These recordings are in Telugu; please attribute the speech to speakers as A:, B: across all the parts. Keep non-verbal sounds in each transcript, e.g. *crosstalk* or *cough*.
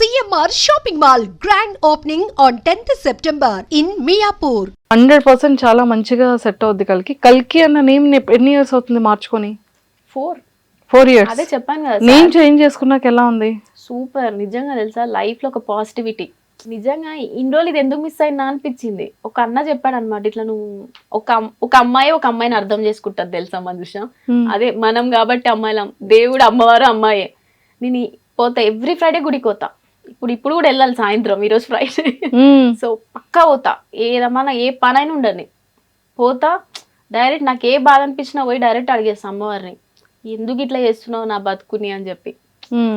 A: CMR shopping mall grand opening on 10th September in Miyapur
B: hundred percent చాలా మంచిగా సెట్ అవుద్ది కల్కి. కల్కి అన్న నేమ్ ఎన్ని ఇయర్స్ అవుతుంది మార్చుకొని?
C: ఫోర్
B: ఫోర్ ఇయర్స్
C: అదే చెప్పాను కదా
B: నేమ్ చేంజ్ చేసుకున్నాక ఎలా ఉంది?
C: సూపర్ నిజంగా తెలుసా? లైఫ్లో ఒక పాజిటివిటీ నిజంగా ఇన్ని రోజులు ఇది ఎందుకు మిస్ అయినా అనిపించింది. ఒక అన్న చెప్పాడు అనమాట ఇట్లా నువ్వు ఒక ఒక అమ్మాయి ఒక అమ్మాయిని అర్థం చేసుకుంటారు తెలుసా మంజుష?
B: Hmm.
C: అదే మనం కాబట్టి అమ్మాయిలం. దేవుడు అమ్మవారు అమ్మాయే. నేను పోతా. ఎవ్రీ ఫ్రైడే గుడికి పోతా. ఇప్పుడు ఇప్పుడు కూడా వెళ్ళాలి సాయంత్రం ఈరోజు ఫ్రైడే. *laughs* సో పక్కా పోతా. ఏదమ్మా ఏ పనైనా ఉండని పోతా డైరెక్ట్ నాకు ఏ బాధ అనిపించినా పోయి డైరెక్ట్ అడిగేస్తా అమ్మవారిని. ఎందుకు ఇట్లా చేస్తున్నావు నా బతుకుని? అని చెప్పి.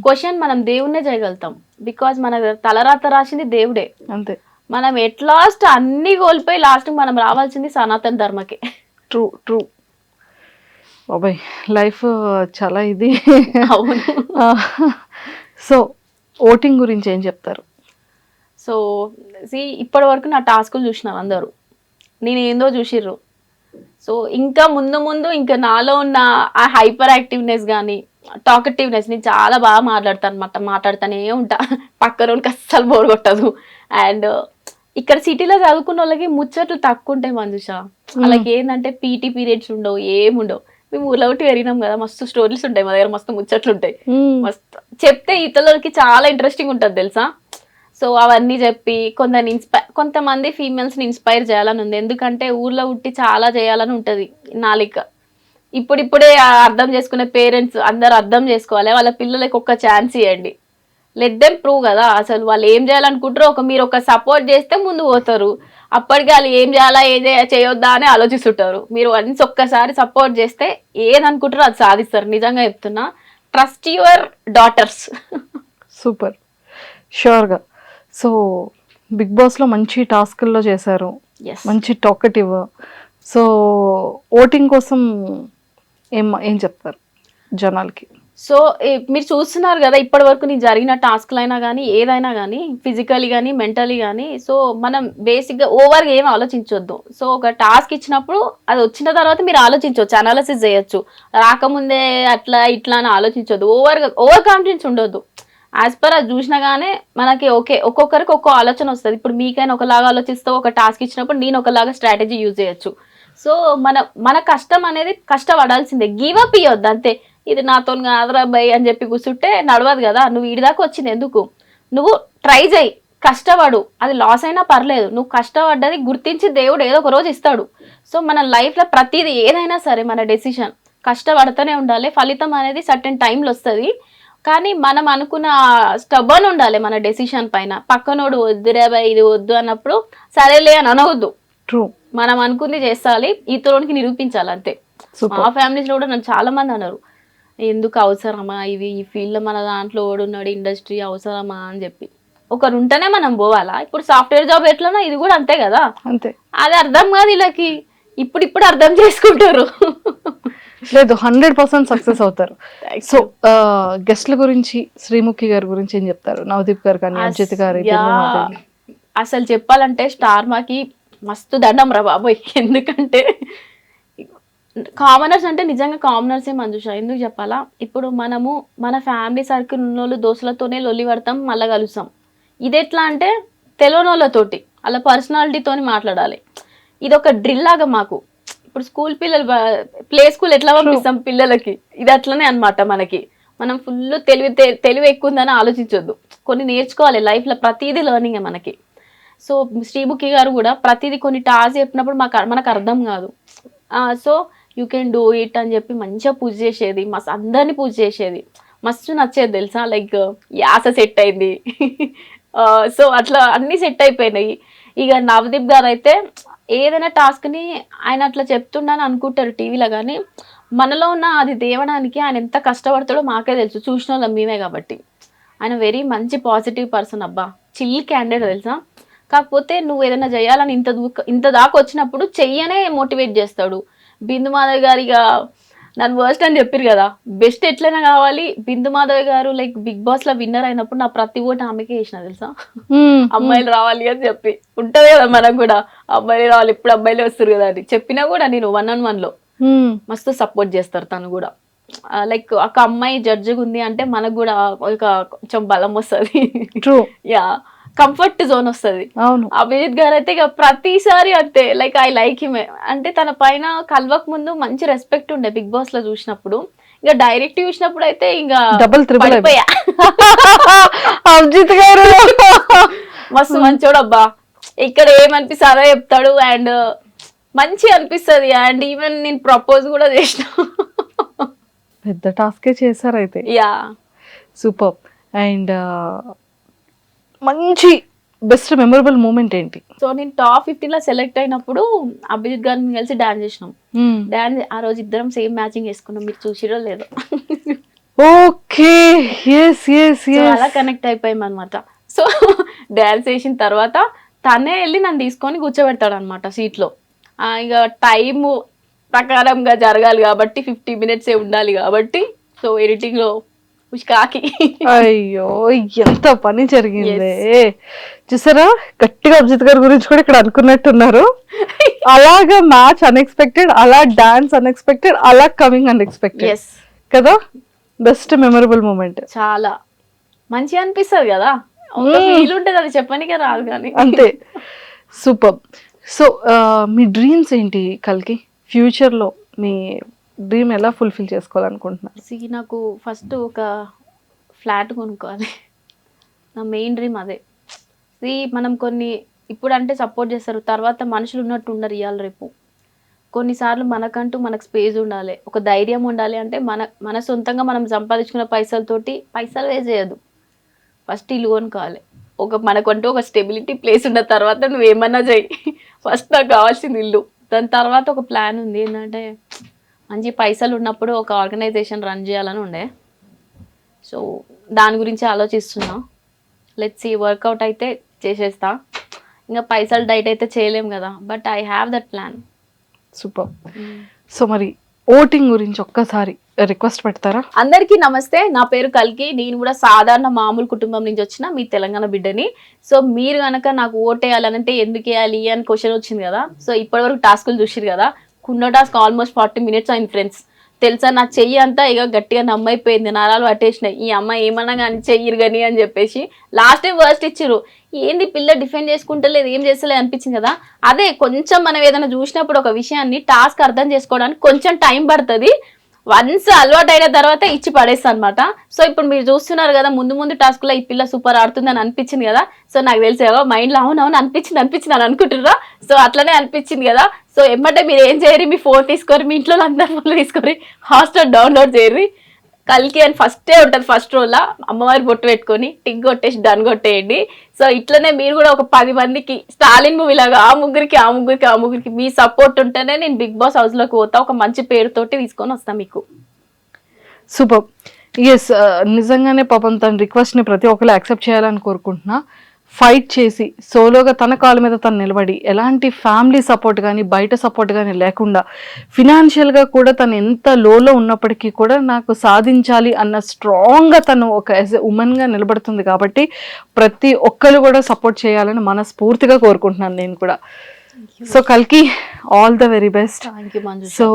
C: క్వశ్చన్ మనం దేవుణ్ణే చేయగలుగుతాం. బికాజ్ మన తలరాత రాసింది దేవుడే.
B: అంతే.
C: మనం ఎట్ లాస్ట్ అన్ని కోల్పోయి లాస్ట్ మనం రావాల్సింది సనాతన ధర్మకే.
B: ట్రూ ట్రూ బాబాయ్ లైఫ్ చాలా ఇది.
C: అవును. *laughs*
B: సో ఓటింగ్ గురించి ఏం చెప్తారు?
C: సో సి ఇప్పటి వరకు నా టాస్కులు చూసినారు అందరూ. నేను ఏందో చూసిర్రు. సో ఇంకా ముందు ముందు ఇంకా నాలో ఉన్న ఆ హైపర్ యాక్టివ్నెస్ కానీ టాకటివ్నెస్ నేను చాలా బాగా మాట్లాడతాను అనమాట మాట్లాడుతూనే ఉంటా. పక్క రోజుకి అస్సలు బోర్ కొట్టదు. అండ్ ఇక్కడ సిటీలో చదువుకున్న వాళ్ళకి ముచ్చట్లు తక్కువ ఉంటాయి మంజుష. వాళ్ళకి ఏంటంటే పీటీ పీరియడ్స్ ఉండవు ఏముండవు. మేము ఊర్లో ఒకటి పెరిగినాం కదా మస్తు స్టోరీస్ ఉంటాయి మా దగ్గర మస్తు ముచ్చట్లు ఉంటాయి. మస్తు చెప్తే ఇతరులకి చాలా ఇంట్రెస్టింగ్ ఉంటుంది తెలుసా? సో అవన్నీ చెప్పి కొందరిని ఇన్స్పై కొంతమంది ఫీమేల్స్ని ఇన్స్పైర్ చేయాలని ఉంది. ఎందుకంటే ఊర్లో ఉట్టి చాలా చేయాలని ఉంటుంది నాలిక. ఇప్పుడిప్పుడే అర్థం చేసుకునే పేరెంట్స్ అందరు అర్థం చేసుకోవాలి. వాళ్ళ పిల్లలకి ఒక ఛాన్స్ ఇవ్వండి. లెట్ దెమ్ ప్రూవ్ కదా అసలు వాళ్ళు ఏం చేయాలనుకుంటారో ఒక మీరు ఒక సపోర్ట్ చేస్తే ముందు పోతారు. అప్పటికి వాళ్ళు ఏం చేయాలా ఏం చేయ- చేయొద్దా అని ఆలోచిస్తుంటారు. మీరు వన్స్ ఒక్కసారి సపోర్ట్ చేస్తే ఏదనుకుంటారో అది సాధిస్తారు. నిజంగా చెప్తున్నా. ట్రస్ట్ యువర్ డాటర్స్
B: సూపర్ షూర్గా సో బిగ్ బాస్లో మంచి టాస్క్ల్లో చేశారు. మంచి టాకటివ్ సో ఓటింగ్ కోసం ఏం ఏం చెప్తారు జనాలకి?
C: సో మీరు చూస్తున్నారు కదా ఇప్పటి వరకు నీకు జరిగిన టాస్క్లు అయినా కానీ ఏదైనా కానీ ఫిజికలీ కానీ మెంటలీ కానీ సో మనం బేసిక్గా ఓవర్గా ఏం ఆలోచించొద్దు. సో ఒక టాస్క్ ఇచ్చినప్పుడు అది వచ్చిన తర్వాత మీరు ఆలోచించవచ్చు అనాలసిస్ చేయొచ్చు. రాకముందే అట్లా ఇట్లా అని ఆలోచించొద్దు. ఓవర్గా ఓవర్ కాన్ఫిడెన్స్ ఉండొద్దు. యాజ్ పర్ అది చూసినాగానే మనకి ఓకే ఒక్కొక్కరికి ఒక్కో ఆలోచన వస్తుంది. ఇప్పుడు మీకైనా ఒకలాగా ఆలోచిస్తావు ఒక టాస్క్ ఇచ్చినప్పుడు నేను ఒకలాగా స్ట్రాటజీ యూజ్ చేయొచ్చు. సో మన మన కష్టం అనేది కష్టపడాల్సిందే. గివ్ అప్ ఇవ్వద్దు అంతే. ఇది నాతో కాదురా బై అని చెప్పి కూర్చుంటే నడవదు కదా నువ్వు దాకా వచ్చింది ఎందుకు? నువ్వు ట్రై చేయి కష్టపడు అది లాస్ అయినా పర్లేదు నువ్వు కష్టపడ్డది గుర్తించి దేవుడు ఏదో ఒక రోజు ఇస్తాడు. సో మన లైఫ్లో ప్రతిదీ ఏదైనా సరే మన డెసిషన్ కష్టపడుతూనే ఉండాలి ఫలితం అనేది సర్టెన్ టైంలో వస్తుంది. కానీ మనం అనుకున్న స్టబన్ ఉండాలి మన డెసిషన్ పైన. పక్కనోడు వద్దురే బై ఇది వద్దు అన్నప్పుడు సరేలే అని అనవద్దు.
B: ట్రూ
C: మనం అనుకుంది చేస్తాలి ఇతరునికి నిరూపించాలి అంతే. మా ఫ్యామిలీస్లో కూడా నన్ను చాలా మంది అన్నారు. ఎందుకు అవసరమా? ఇవి ఈ ఫీల్డ్ మన దాంట్లో ఓడున్నాడు ఇండస్ట్రీ అవసరమా అని చెప్పి. ఒకరు ఉంటేనే మనం పోవాలా? ఇప్పుడు సాఫ్ట్వేర్ జాబ్ ఎట్లనో ఇది కూడా అంతే కదా?
B: అంతే.
C: అది అర్థం కాదు వీళ్ళకి. ఇప్పుడు ఇప్పుడు అర్థం చేసుకుంటారు.
B: లేదు హండ్రెడ్ పర్సెంట్ సక్సెస్ అవుతారు. సో గెస్ట్ల గురించి శ్రీముఖి గారి గురించి ఏం చెప్తారు? నవదీప్ గారు కానీ అజిత్ గారు.
C: అసలు చెప్పాలంటే స్టార్ మాకి మస్తు దండం రా బాబోయ్. ఎందుకంటే కామనర్స్ అంటే నిజంగా కామనర్సే మంజుష? ఎందుకు చెప్పాలా? ఇప్పుడు మనము మన ఫ్యామిలీ సర్కిల్ ఉన్న వాళ్ళు దోస్తులతోనే లొల్లి పడతాం మళ్ళీ కలుస్తాం. ఇది ఎట్లా అంటే తెలియని వాళ్ళతోటి అలా పర్సనాలిటీతోని మాట్లాడాలి. ఇది ఒక డ్రిల్ లాగా మాకు. ఇప్పుడు స్కూల్ పిల్లలు ప్లే స్కూల్ ఎట్లా పంపిస్తాం పిల్లలకి? ఇది అట్లనే అన్నమాట మనకి. మనం ఫుల్ తెలివి తెలివి ఎక్కువ ఉందని ఆలోచించొద్దు. కొన్ని నేర్చుకోవాలి లైఫ్లో ప్రతిదీ లెర్నింగ్ మనకి. సో శ్రీముఖి గారు కూడా ప్రతిదీ కొన్ని టాస్ చెప్పినప్పుడు మాకు మనకు అర్థం కాదు. So you can do it అని చెప్పి మంచిగా పూజ చేసేది మస్తు అందరినీ పూజ చేసేది. మస్తు నచ్చేది తెలుసా? లైక్ యాస సెట్ అయింది. *laughs* Uh, సో అట్లా అన్నీ సెట్ అయిపోయినాయి. ఇక నవదీప్ గారు అయితే ఏదైనా టాస్క్ని ఆయన అట్లా చెప్తుండని అనుకుంటారు టీవీలో కానీ మనలో ఉన్న అది దేవడానికి ఆయన ఎంత కష్టపడతాడో మాకే తెలుసు. చూసిన వాళ్ళం మేమే కాబట్టి. ఆయన వెరీ మంచి పాజిటివ్ పర్సన్ అబ్బా. చిల్ క్యాండిడేట్ తెలుసా? కాకపోతే నువ్వు ఏదైనా చేయాలని ఇంత దూక ఇంత దాకా వచ్చినప్పుడు చెయ్యనే మోటివేట్ చేస్తాడు. బిందు మాధవ్ గారిగా నన్ను వర్స్ట్ అని చెప్పారు కదా. బెస్ట్ ఎట్లయినా కావాలి. బిందు మాధవ్ గారు లైక్ బిగ్ బాస్లో విన్నర్ అయినప్పుడు నా ప్రతి ఓటు ఆమెకే వేసిన తెలుసా? అమ్మాయిలు రావాలి అని చెప్పి. ఉంటది కదా మనకు కూడా. అబ్బాయిలు రావాలి. ఇప్పుడు అబ్బాయిలే వస్తారు కదా అని. చెప్పినా కూడా నేను వన్ ఆన్ వన్లో మస్తు సపోర్ట్ చేస్తారు తను కూడా. లైక్ ఒక అమ్మాయి జడ్జిగా ఉంది అంటే మనకు కూడా ఒక కొంచెం బలం వస్తుంది.
B: ట్రూ
C: యా కంఫర్ట్ జోన్ వస్తుంది.
B: అవును.
C: అభిజిత్ గారు అయితే ఇక ప్రతిసారి అంతే లైక్ ఐ లైక్ హిమ్ అంటే తన పైన కలవక ముందు మంచి రెస్పెక్ట్ ఉండే బిగ్ బాస్లో చూసినప్పుడు. ఇక డైరెక్ట్ చూసినప్పుడు అయితే ఇంకా
B: triple
C: పడిపోయా. *laughs*
B: అభిజిత్ గారు.
C: మస్తు మంచోడు అబ్బా. ఇక్కడ ఏమనిపిస్తుంది అదే చెప్తాడు అండ్ మంచి అనిపిస్తుంది అండ్ ఈవెన్ నేను ప్రపోజ్ కూడా చేసిన.
B: పెద్ద టాస్కే చేశారు అయితే.
C: యా
B: సూపర్ అండ్ మంచి బెస్ట్ మెమొరబుల్ మూమెంట్ ఏంటి?
C: సో నేను టాప్ ఫిఫ్టీన్లో సెలెక్ట్ అయినప్పుడు అభిజిత్ గారిని కలిసి డాన్స్ చేసినాం. డాన్స్ ఆ రోజు ఇద్దరం సేమ్ మ్యాచింగ్ చేసుకున్నాం. మీరు చూసిరో లేదో.
B: ఓకే ఎస్
C: అలా కనెక్ట్ అయిపోయాం అనమాట సో డాన్స్ వేసిన తర్వాత తనే వెళ్ళి నన్ను తీసుకొని కూర్చోబెడతాడు అనమాట సీట్లో ఇక టైము ప్రకారంగా జరగాలి కాబట్టి ఫిఫ్టీ మినిట్స్ ఉండాలి కాబట్టి సో ఎడిటింగ్లో కాకి
B: అయ్యో ఎంత పని జరిగింది. చూసారా? గట్టిగా అభిజిత్ గారి గురించి కూడా ఇక్కడ అనుకున్నట్టున్నారు. అలాగా మ్యాచ్ అన్ఎక్స్పెక్టెడ్ అలా డాన్స్ అన్ఎక్స్పెక్టెడ్ అలా కమింగ్ అన్ఎక్స్పెక్టెడ్ కదా? బెస్ట్ మెమొరబుల్ మూమెంట్
C: చాలా. మంచిగా అనిపిస్తుంది కదా? ఫీల్ ఉంటుంది అది చెప్పనికే రాదు కానీ.
B: అంతే. సూపర్ సో మీ డ్రీమ్స్ ఏంటి కలికి? ఫ్యూచర్లో మీ డ్రీమ్ ఎలా ఫుల్ఫిల్ చేసుకోవాలనుకుంటున్నారు?
C: సి నాకు ఫస్ట్ ఒక ఫ్లాట్ కొనుక్కోవాలి. నా మెయిన్ డ్రీమ్ అదే. సి మనం కొన్ని ఇప్పుడు అంటే సపోర్ట్ చేస్తారు. తర్వాత మనుషులు ఉన్నట్టు ఉండరు ఇవాళ రేపు. కొన్నిసార్లు మనకంటూ మనకు స్పేస్ ఉండాలి. ఒక ధైర్యం ఉండాలి అంటే మన మన సొంతంగా మనం సంపాదించుకున్న పైసలతోటి పైసలు వేస్ట్ చేయదు ఫస్ట్ ఇల్లు కొనుక్కోవాలి. ఒక మనకంటూ ఒక స్టెబిలిటీ ప్లేస్ ఉన్న తర్వాత నువ్వు ఏమన్నా చేయి ఫస్ట్ *laughs* నాకు కావాల్సింది ఇల్లు. దాని తర్వాత ఒక ప్లాన్ ఉంది. ఏంటంటే మంచి పైసలు ఉన్నప్పుడు ఒక ఆర్గనైజేషన్ రన్ చేయాలని ఉండే. సో దాని గురించి ఆలోచిస్తున్నా. లెట్స్ సి వర్కౌట్ అయితే చేసేస్తా. ఇంకా పైసలు డైట్ అయితే చేయలేం కదా. But I have that plan
B: super. So మరి ఓటింగ్ గురించి ఒక్కసారి రిక్వెస్ట్ పెడతారా?
C: అందరికీ నమస్తే. నా పేరు కల్కి. నేను కూడా సాధారణ మామూలు కుటుంబం నుంచి వచ్చిన మీ తెలంగాణ బిడ్డని. సో మీరు కనుక నాకు ఓటేయాలనంటే ఎందుకు వేయాలి అని క్వశ్చన్ వచ్చింది కదా. సో ఇప్పటివరకు టాస్కులు చూసిరు కదా. కున్నటాస్క్ ఆల్మోస్ట్ ఫార్టీ మినిట్స్ అయింది ఫ్రెండ్స్ తెలుసా? నా చెయ్యి అంతా ఇక గట్టిగా నమ్మైపోయింది నరాలు పట్టేసినాయి. ఈ అమ్మాయి ఏమన్నా కానీ చెయ్యరు కానీ అని చెప్పేసి లాస్ట్ టైం వర్స్ట్ ఇచ్చారు ఏంది పిల్ల డిఫెండ్ చేసుకుంటలేదు? ఏం చేస్తలేదు అనిపించింది కదా? అదే కొంచెం మనం ఏదైనా చూసినప్పుడు ఒక విషయాన్ని టాస్క్ అర్థం చేసుకోవడానికి కొంచెం టైం పడుతుంది. వన్స్ అలవాటు అయిన తర్వాత ఇచ్చి పడేస్తా అనమాట సో ఇప్పుడు మీరు చూస్తున్నారు కదా ముందు ముందు టాస్క్లో ఈ పిల్ల సూపర్ ఆడుతుంది అని అనిపించింది కదా. సో నాకు తెలిసి మైండ్లో అవును అనిపించింది అనిపించింది అని అనుకుంటుర్రా సో అట్లనే అనిపించింది కదా. సో ఎమ్మటే మీరు ఏం చేయరు మీ ఫోన్ తీసుకొని మీ ఇంట్లో అందరు ఫోన్ తీసుకోరు హాస్టల్ డౌన్లోడ్ చేయరు. కలికి అని ఫస్టే ఉంటుంది ఫస్ట్ రోజులా అమ్మవారి బొట్టు పెట్టుకొని టిక్ కొట్టేసి డన్ కొట్టేయండి. సో ఇట్లనే మీరు కూడా ఒక పది మందికి స్టాలిన్ మూవీ లాగా ఆ ముగ్గురికి ఆ ముగ్గురికి ఆ ముగ్గురికి మీ సపోర్ట్ ఉంటేనే నేను బిగ్ బాస్ హౌస్లోకి పోతా. ఒక మంచి పేరుతోటి తీసుకొని వస్తాను మీకు.
B: సూపర్ ఎస్ uh, నిజంగానే పాపం తన రిక్వెస్ట్ని ప్రతి ఒక్కరు యాక్సెప్ట్ చేయాలని కోరుకుంటున్నా. ఫైట్ చేసి సోలోగా తన కాళ్ళ మీద తను నిలబడి ఎలాంటి ఫ్యామిలీ సపోర్ట్ కానీ బయట సపోర్ట్ కానీ లేకుండా ఫినాన్షియల్గా కూడా తను ఎంత లోలో ఉన్నప్పటికీ కూడా నాకు సాధించాలి అన్న స్ట్రాంగ్గా తను ఒక యాజ్ ఎ ఉమెన్గా నిలబడుతుంది కాబట్టి ప్రతి ఒక్కరు కూడా సపోర్ట్ చేయాలని మనస్ఫూర్తిగా కోరుకుంటున్నాను నేను కూడా. సో కల్కి all the very best so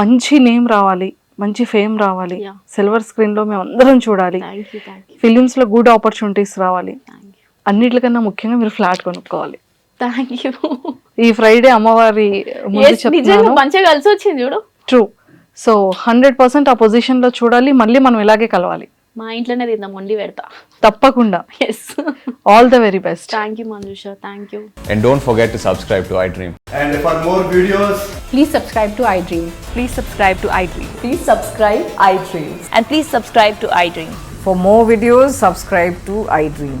B: మంచి నేమ్ రావాలి మంచి ఫేమ్ రావాలి. సిల్వర్ స్క్రీన్లో మేము అందరం చూడాలి.
C: థ్యాంక్ యూ థ్యాంక్ యూ
B: ఫిలిమ్స్లో గుడ్ ఆపర్చునిటీస్ రావాలి. అన్నిటికన్నా ముఖ్యంగా మీరు ఫ్లాట్ కొనుక్కోవాలి.
C: థ్యాంక్ యూ
B: ఈ ఫ్రైడే అమ్మవారి
C: మంచిగా కలిసి వచ్చింది చూడు.
B: ట్రూ సో హండ్రెడ్ పర్సెంట్ ఆ పొజిషన్లో చూడాలి మళ్ళీ మనం ఇలాగే కలవాలి.
C: మా ఇంట్లోనే తిందాం వండి పెడతా.
B: తప్పకుండా.
C: Yes
B: all the very best
C: thank you Manjusha thank you
D: and don't forget to subscribe to I
E: dream and for more
F: videos please subscribe to
G: I dream please subscribe
F: to I dream
G: please subscribe I dream and
F: please subscribe to I dream for
E: more videos subscribe to I dream